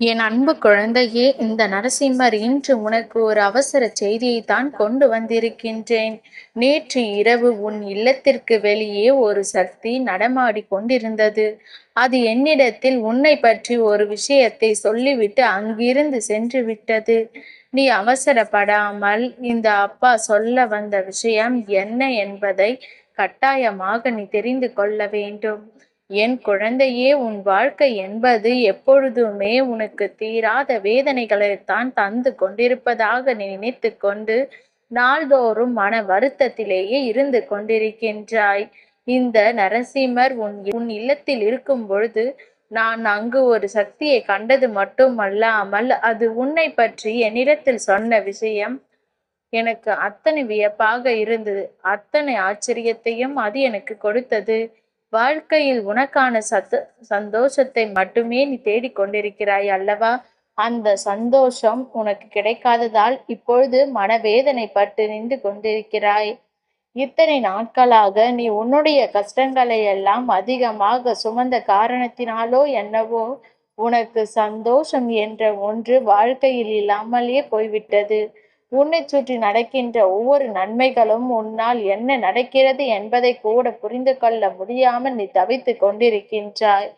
என் அன்பு குழந்தையே இந்த நரசிம்மர் இன்று உனக்கு ஒரு அவசர செய்தியை தான் கொண்டு வந்திருக்கின்றேன். நேற்று இரவு உன் இல்லத்திற்கு வெளியே ஒரு சக்தி நடமாடி கொண்டிருந்தது. அது என்னிடத்தில் உன்னை பற்றி ஒரு விஷயத்தை சொல்லிவிட்டு அங்கிருந்து சென்று விட்டது. நீ அவசரப்படாமல் இந்த அப்பா சொல்ல வந்த விஷயம் என்ன என்பதை கட்டாயமாக நீ தெரிந்து கொள்ள வேண்டும். என் குழந்தையே உன் வாழ்க்கை என்பது எப்பொழுதுமே உனக்கு தீராத வேதனைகளைத்தான் தந்து கொண்டிருப்பதாக நினைத்து கொண்டு நாள்தோறும் மன வருத்தத்திலேயே இருந்து கொண்டிருக்கின்றாய். இந்த நரசிம்மர் உன் உன் இல்லத்தில் இருக்கும் பொழுது நான் அங்கு ஒரு சக்தியை கண்டது மட்டுமல்லாமல் அது உன்னை பற்றி என்னிடத்தில் சொன்ன விஷயம். எனக்கு அத்தனை வியப்பாக இருந்தது. அத்தனை ஆச்சரியத்தையும் அது எனக்கு கொடுத்தது. வாழ்க்கையில் உனக்கான சத்து சந்தோஷத்தை மட்டுமே நீ தேடிக் கொண்டிருக்கிறாய் அல்லவா? அந்த சந்தோஷம் உனக்கு கிடைக்காததால் இப்பொழுது மனவேதனை பட்டு நின்று கொண்டிருக்கிறாய். இத்தனை நாட்களாக நீ உன்னுடைய கஷ்டங்களை எல்லாம் அதிகமாக சுமந்த காரணத்தினாலோ என்னவோ உனக்கு சந்தோஷம் என்ற ஒன்று வாழ்க்கையில் இல்லாமலே போய்விட்டது. உன்னை சுற்றி நடக்கின்ற ஒவ்வொரு நன்மைகளும் உன்னால் என்ன நடக்கிறது என்பதை கூட புரிந்து கொள்ள முடியாமல் நீ தவித்து கொண்டிருக்கின்றாய்.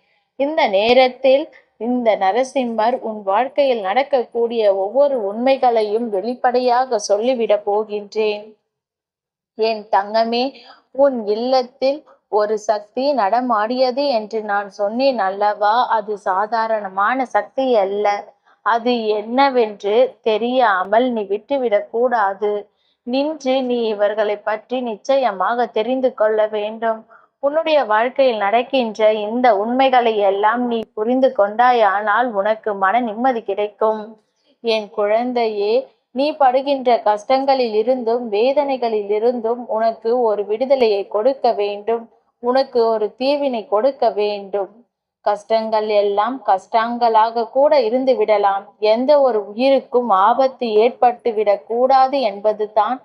இந்த நேரத்தில் இந்த நரசிம்மர் உன் வாழ்க்கையில் நடக்கக்கூடிய ஒவ்வொரு உண்மைகளையும் வெளிப்படையாக சொல்லிவிட போகின்றேன். என் தங்கமே உன் இல்லத்தில் ஒரு சக்தி நடமாடியது என்று நான் சொன்னேன் அல்லவா? அது சாதாரணமான சக்தி அல்ல. அது என்னவென்று தெரியாமல் நீ விட்டுவிடக் கூடாது. நின்று நீ இவர்களை பற்றி நிச்சயமாக தெரிந்து கொள்ள வேண்டும். உன்னுடைய வாழ்க்கையில் நடக்கின்ற இந்த உண்மைகளை எல்லாம் நீ புரிந்து கொண்டாயானால் உனக்கு மன நிம்மதி கிடைக்கும். என் குழந்தையே நீ படுகின்ற கஷ்டங்களில் இருந்தும் வேதனைகளில் இருந்தும் உனக்கு ஒரு விடுதலையை கொடுக்க வேண்டும். உனக்கு ஒரு தீவினை கொடுக்க வேண்டும். கஷ்டங்கள் எல்லாம் கஷ்டங்களாக கூட இருந்து விடலாம். எந்த ஒரு உயிருக்கும் ஆபத்து ஏற்பட்டு விடக்கூடாது என்பது என்பதுதான்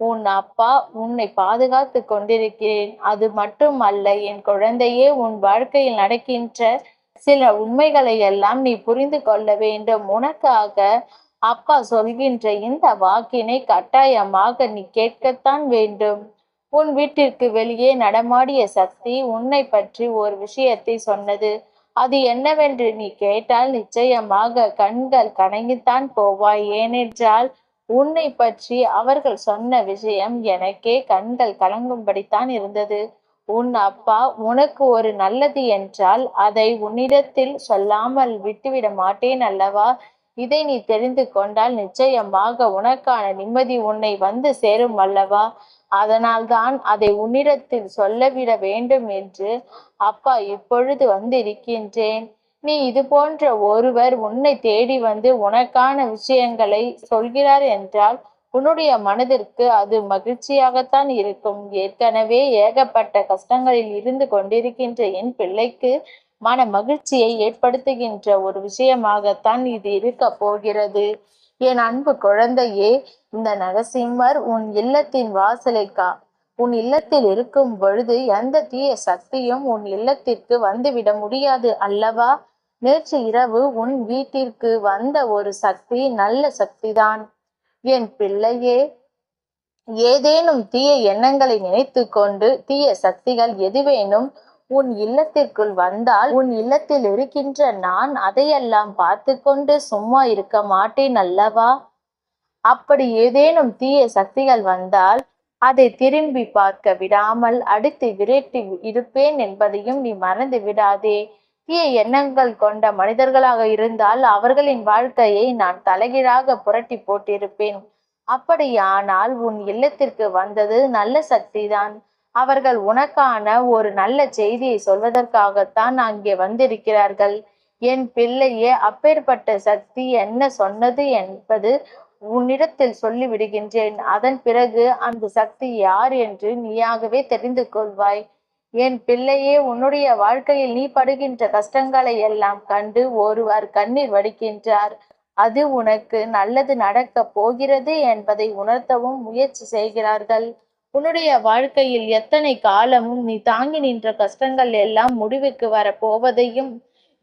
உன் அப்பா உன்னை பாதுகாத்து கொண்டிருக்கிறேன். அது மட்டும் அல்ல என் குழந்தையே உன் வாழ்க்கையில் நடக்கின்ற சில உண்மைகளை எல்லாம் நீ புரிந்து கொள்ள வேண்டும். உனக்காக அப்பா சொல்கின்ற இந்த வாக்கினை கட்டாயமாக நீ கேட்கத்தான் வேண்டும். உன் வீட்டிற்கு வெளியே நடமாடிய சக்தி உன்னை பற்றி ஒரு விஷயத்தை சொன்னது. அது என்னவென்று நீ கேட்டால் நிச்சயமாக கண்கள் கணங்கித்தான் போவாய். ஏனென்றால் உன்னை பற்றி அவர்கள் சொன்ன விஷயம் எனக்கே கண்கள் கலங்கும்படித்தான் இருந்தது. உன் அப்பா உனக்கு ஒரு நல்லது என்றால் அதை உன்னிடத்தில் சொல்லாமல் விட்டுவிட மாட்டேன் அல்லவா? இதை நீ தெரிந்து கொண்டால் நிச்சயமாக உனக்கான நிம்மதி உன்னை வந்து சேரும் அல்லவா? அதனால்தான் அதை உன்னிடத்தில் சொல்லவிட வேண்டும் என்று அப்பா இப்பொழுது வந்திருக்கின்றேன். நீ இது போன்ற ஒருவர் உன்னை தேடி வந்து உனக்கான விஷயங்களை சொல்கிறார் என்றால் உன்னுடைய மனதிற்கு அது மகிழ்ச்சியாகத்தான் இருக்கும். ஏற்கனவே ஏகப்பட்ட கஷ்டங்களில் இருந்து கொண்டிருக்கின்ற என் பிள்ளைக்கு மன மகிழ்ச்சியை ஏற்படுத்துகின்ற ஒரு விஷயமாகத்தான் இது இருக்க போகிறது. என் அன்பு குழந்தையே இந்த நரசிம்மர் உன் இல்லத்தின் வாசலை கா உன் இல்லத்தில் இருக்கும் பொழுது எந்த தீய சக்தியும் உன் இல்லத்திற்கு வந்துவிட முடியாது அல்லவா? நேற்று இரவு உன் வீட்டிற்கு வந்த ஒரு சக்தி நல்ல சக்திதான். என் பிள்ளையே ஏதேனும் தீய எண்ணங்களை நினைத்து கொண்டு தீய சக்திகள் எதுவேனும் உன் இல்லத்திற்குள் வந்தால் உன் இல்லத்தில் இருக்கின்ற நான் அதையெல்லாம் பார்த்து கொண்டு சும்மா இருக்க மாட்டேன் அல்லவா? அப்படி ஏதேனும் தீய சக்திகள் வந்தால் அதை திரும்பி பார்க்க விடாமல் அடித்து விரட்டி இருப்பேன் என்பதையும் நீ மறந்து விடாதே. தீய எண்ணங்கள் கொண்ட மனிதர்களாக இருந்தால் அவர்களின் வாழ்க்கையை நான் தலைகீழாக புரட்டி போட்டிருப்பேன். அப்படியானால் உன் இல்லத்திற்கு வந்தது நல்ல சக்திதான். அவர்கள் உனக்கான ஒரு நல்ல செய்தியை சொல்வதற்காகத்தான் அங்கே வந்திருக்கிறார்கள். என் பிள்ளையே அப்பேற்பட்ட சக்தி என்ன சொன்னது என்பது உன்னிடத்தில் சொல்லிவிடுகின்றேன். அதன் பிறகு அந்த சக்தி யார் என்று நீயாகவே தெரிந்து கொள்வாய். என் பிள்ளையே உன்னுடைய வாழ்க்கையில் நீ படுகின்ற கஷ்டங்களை எல்லாம் கண்டு ஒருவர் கண்ணீர் வடிக்கின்றார். அது உனக்கு நல்லது நடக்கப் போகிறது என்பதை உணர்த்தவும் முயற்சி செய்கிறார்கள். உன்னுடைய வாழ்க்கையில் எத்தனை காலமும் நீ தாங்கி நின்ற கஷ்டங்கள் எல்லாம் முடிவுக்கு வரப்போவதையும்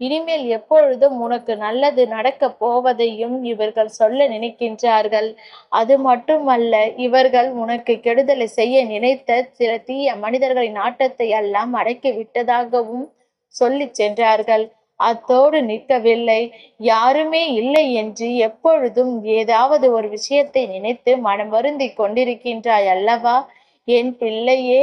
இனிமேல் எப்பொழுதும் உனக்கு நல்லது நடக்கப் போவதையும் இவர்கள் சொல்ல நினைக்கின்றார்கள். அது மட்டுமல்ல இவர்கள் உனக்கு கெடுதலை செய்ய நினைத்த சில தீய மனிதர்களின் ஆட்டத்தை எல்லாம் அடக்கி விட்டதாகவும் சொல்லி சென்றார்கள். அத்தோடு நிற்கவில்லை. யாருமே இல்லை என்று எப்பொழுதும் ஏதாவது ஒரு விஷயத்தை நினைத்து மனம் வருந்திக் கொண்டிருக்கின்றாய் அல்லவா? என் பிள்ளையே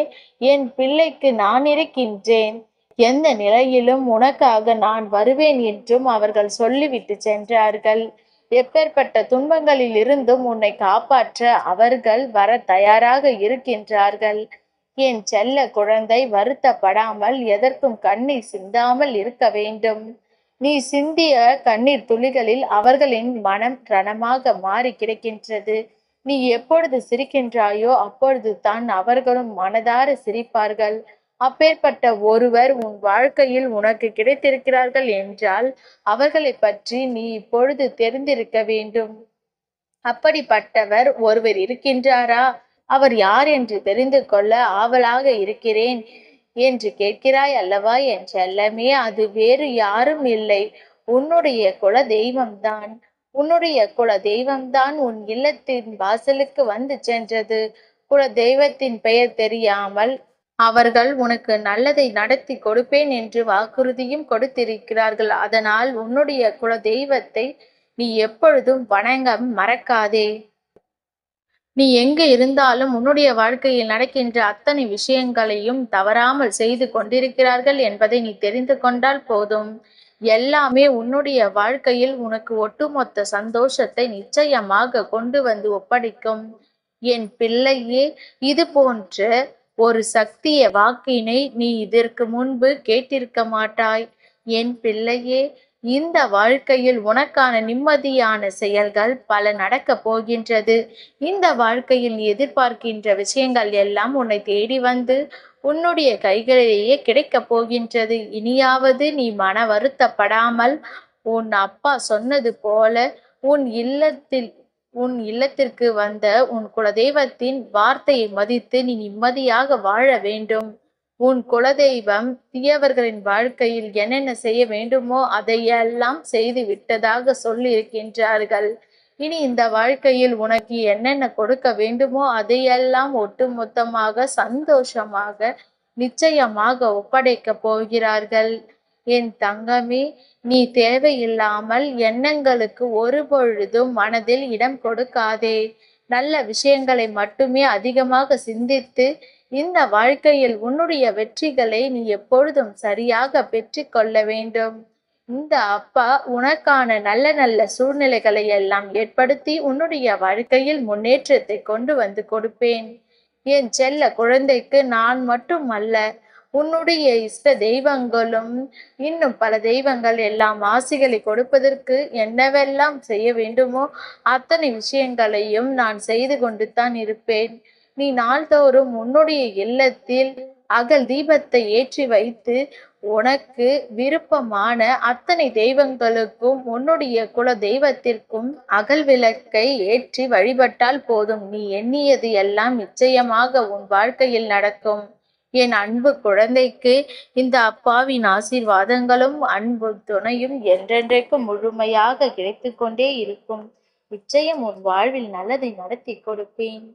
என் பிள்ளைக்கு நான் இருக்கின்றேன். எந்த நிலையிலும் உனக்காக நான் வருவேன் என்றும் அவர்கள் சொல்லிவிட்டு சென்றார்கள். எப்பேற்பட்ட துன்பங்களில் இருந்தும் உன்னை காப்பாற்ற அவர்கள் வர தயாராக இருக்கின்றார்கள். என் செல்ல குழந்தை வருத்தப்படாமல் எதற்கும் கண்ணீர் சிந்தாமல் இருக்க வேண்டும். நீ சிந்திய கண்ணீர் துளிகளில் அவர்களின் மனம் ரணமாக மாறி கிடக்கின்றது. நீ எப்பொழுது சிரிக்கின்றாயோ அப்பொழுது தான் அவர்களும் மனதார சிரிப்பார்கள். அப்பேற்பட்ட ஒருவர் உன் வாழ்க்கையில் உனக்கு கிடைத்திருக்கிறார்கள் என்றால் அவர்களை பற்றி நீ இப்பொழுது தெரிந்திருக்க வேண்டும். அப்படிப்பட்டவர் ஒருவர் இருக்கின்றாரா? அவர் யார் என்று தெரிந்து கொள்ள ஆவலாக இருக்கிறேன் என்று கேட்கிறாய் அல்லவா என் செல்லமே அது வேறு யாரும் இல்லை. உன்னுடைய குல தெய்வம்தான் உன்னுடைய குல தெய்வம்தான் உன் இல்லத்தின் வாசலுக்கு வந்து சென்றது. குல தெய்வத்தின் பெயர் தெரியாமல் அவர்கள் உனக்கு நல்லதை நடத்தி கொடுப்பேன் என்று வாக்குறுதியும் கொடுத்திருக்கிறார்கள். அதனால் உன்னுடைய குல தெய்வத்தை நீ எப்பொழுதும் வணங்க மறக்காதே. நீ எங்கு இருந்தாலும் உன்னுடைய வாழ்க்கையில் நடக்கின்ற அத்தனை விஷயங்களையும் தவறாமல் செய்து கொண்டிருக்கிறார்கள் என்பதை நீ தெரிந்து கொண்டால் போதும். எல்லாமே உன்னுடைய வாழ்க்கையில் உனக்கு ஒட்டுமொத்த சந்தோஷத்தை நிச்சயமாக கொண்டு வந்து ஒப்படைக்கும். என் பிள்ளையே இது போன்ற ஒரு சக்திய வாக்கினை நீ இதற்கு முன்பு கேட்டிருக்க மாட்டாய். என் பிள்ளையே இந்த வாழ்க்கையில் உனக்கான நிம்மதியான செயல்கள் பல நடக்கப் போகின்றது. இந்த வாழ்க்கையில் நீ எதிர்பார்க்கின்ற விஷயங்கள் எல்லாம் உன்னை தேடி வந்து உன்னுடைய கைகளிலேயே கிடைக்கப் போகின்றது. இனியாவது நீ மன வருத்தப்படாமல் உன் அப்பா சொன்னது போல உன் இல்லத்தில் உன் இல்லத்திற்கு வந்த உன் குலதெய்வத்தின் வார்த்தையை மதித்து நீ நிம்மதியாக வாழ வேண்டும். உன் குலதெய்வம் தீயவர்களின் வாழ்க்கையில் என்னென்ன செய்ய வேண்டுமோ அதையெல்லாம் செய்து விட்டதாக சொல்லியிருக்கின்றார்கள். இனி இந்த வாழ்க்கையில் உனக்கு என்னென்ன கொடுக்க வேண்டுமோ அதையெல்லாம் ஒட்டுமொத்தமாக சந்தோஷமாக நிச்சயமாக ஒப்படைக்க போகிறார்கள். என் தங்கமே நீ தேவையில்லாமல் எண்ணங்களுக்கு ஒரு பொழுதும் மனதில் இடம் கொடுக்காதே. நல்ல விஷயங்களை மட்டுமே அதிகமாக சிந்தித்து இந்த வாழ்க்கையில் உன்னுடைய வெற்றிகளை நீ எப்பொழுதும் சரியாக பெற்று கொள்ள வேண்டும். இந்த அப்பா உனக்கான நல்ல நல்ல சூழ்நிலைகளை எல்லாம் ஏற்படுத்தி உன்னுடைய வாழ்க்கையில் முன்னேற்றத்தை கொண்டு வந்து கொடுப்பேன். என் செல்ல குழந்தைக்கு நான் மட்டும் அல்ல உன்னுடைய இஷ்ட தெய்வங்களும் இன்னும் பல தெய்வங்கள் எல்லாம் ஆசிகளை கொடுப்பதற்கு என்னவெல்லாம் செய்ய வேண்டுமோ அத்தனை விஷயங்களையும் நான் செய்து கொண்டு தான் இருப்பேன். நீ நாள்தோறும் உன்னுடைய இல்லத்தில் அகல் தீபத்தை ஏற்றி வைத்து உனக்கு விருப்பமான அத்தனை தெய்வங்களுக்கும் உன்னுடைய குல தெய்வத்திற்கும் அகல் விளக்கை ஏற்றி வழிபட்டால் போதும். நீ எண்ணியது எல்லாம் நிச்சயமாக உன் வாழ்க்கையில் நடக்கும். என் அன்பு குழந்தைக்கு இந்த அப்பாவின் ஆசீர்வாதங்களும் அன்பு துணையும் என்றென்றைக்கும் முழுமையாக கிடைத்து கொண்டே இருக்கும். நிச்சயம் உன் வாழ்வில் நல்லதை நடத்தி கொடுப்பேன்.